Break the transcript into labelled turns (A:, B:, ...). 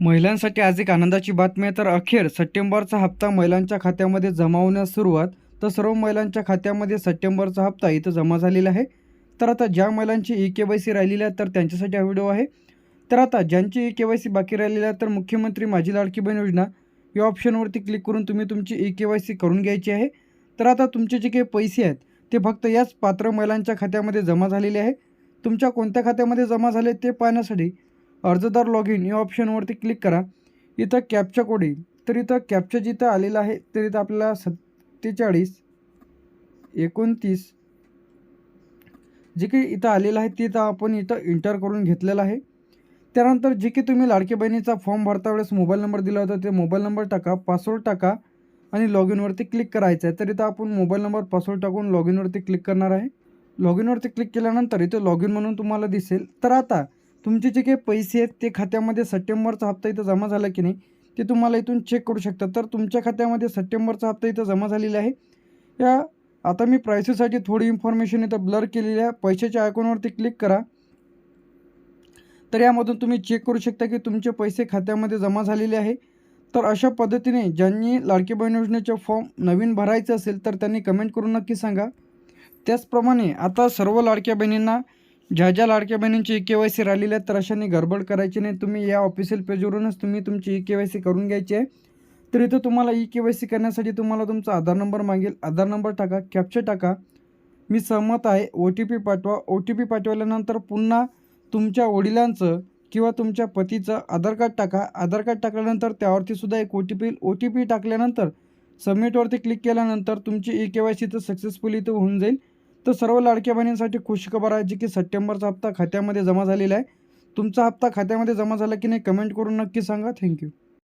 A: महिलांसाठी आज एक आनंदाची बातमी आहे. तर अखेर सप्टेंबरचा हप्ता महिलांच्या खात्यामध्ये जमा होण्यास सुरुवात. तर सर्व महिलांच्या खात्यामध्ये सप्टेंबरचा हप्ता इथं जमा झालेला आहे. तर आता ज्या महिलांची ई के वाय सी राहिलेली आहे तर त्यांच्यासाठी हा व्हिडिओ आहे. तर आता ज्यांची ई के वाय सी बाकी राहिलेली आहे तर मुख्यमंत्री माझी लाडकी बहीण योजना. या ऑप्शनवरती क्लिक करून तुम्ही तुमची ई के वाय सी करून घ्यायची आहे. तर आता तुमचे जे काही पैसे आहेत ते फक्त याच पात्र महिलांच्या खात्यामध्ये जमा झालेले आहे. तुमच्या कोणत्या खात्यामध्ये जमा झाले ते पाहण्यासाठी अर्जदार लॉग इन या ऑप्शनवरती क्लिक करा. इथं कॅपचा कोड येईल तर इथं कॅपचा जिथं आलेला आहे तर इथं आपल्याला सत्तेचाळीस एकोणतीस जे काही इथं आलेलं आहे ते इथं आपण इथं इंटर करून घेतलेलं आहे. त्यानंतर जे की तुम्ही लाडकी बहिणीचा फॉर्म भरता वेळेस मोबाईल नंबर दिला होता ते मोबाईल नंबर टाका पासवर्ड टाका आणि लॉग इनवरती क्लिक करायचं आहे तर इथं आपण मोबाईल नंबर पासवर्ड टाकून लॉग इनवरती क्लिक करणार आहे. लॉग इनवरती क्लिक केल्यानंतर इथं लॉग इन म्हणून तुम्हाला दिसेल. तर आता तुमचे जे काही पैसे आहेत ते खात्यामध्ये सप्टेंबरचा हप्ता इथं जमा झाला की नाही ते तुम्हाला इथून चेक करू शकता तर तुमच्या खात्यामध्ये सप्टेंबरचा हप्ता इथं जमा झालेला आहे. या आता मी प्रायसेससाठी थोडी इन्फॉर्मेशन इथं ब्लर केलेली आहे. पैशाच्या आयकॉनवरती क्लिक करा. तर यामधून तुम्ही चेक करू शकता की तुमचे पैसे खात्यामध्ये जमा झालेले आहे. तर अशा पद्धतीने ज्यांनी लाडकी बहीण योजनेचे फॉर्म नवीन भरायचे असेल तर त्यांनी कमेंट करून नक्की सांगा. त्याचप्रमाणे आता सर्व लाडक्या बहिणींना ज्या ज्या लाडक्या बहिणींची ई के वाय सी राहिलेली आहे तर अशाने गडबड करायची नाही. तुम्ही या ऑफिशियल पेजवरूनच तुम्ही तुमची ई के वाय सी करून घ्यायची आहे. तर इथं तुम्हाला ई के वाय सी करण्यासाठी तुम्हाला तुमचा आधार नंबर मागेल. आधार नंबर टाका कॅप्चर टाका. मी सहमत आहे. ओ टी पी पाठवा. ओ टी पी पाठवल्यानंतर पुन्हा तुमच्या वडिलांचं किंवा तुमच्या पतीचं आधार कार्ड टाका. आधार कार्ड टाकल्यानंतर त्यावरती सुद्धा एक O T P O T P टाकल्यानंतर सबमिटवरती क्लिक केल्यानंतर तुमची ई के वाय सी तर सक्सेसफुली इथं होऊन जाईल. तर सर्व लाडक्या बहिणींसाठी खुशखबर आहे जी की सप्टेंबरचा हप्ता खात्यामध्ये जमा झालेला आहे. तुमचा हप्ता खात्यामध्ये जमा झाला की नाही कमेंट करून नक्की सांगा. थँक्यू.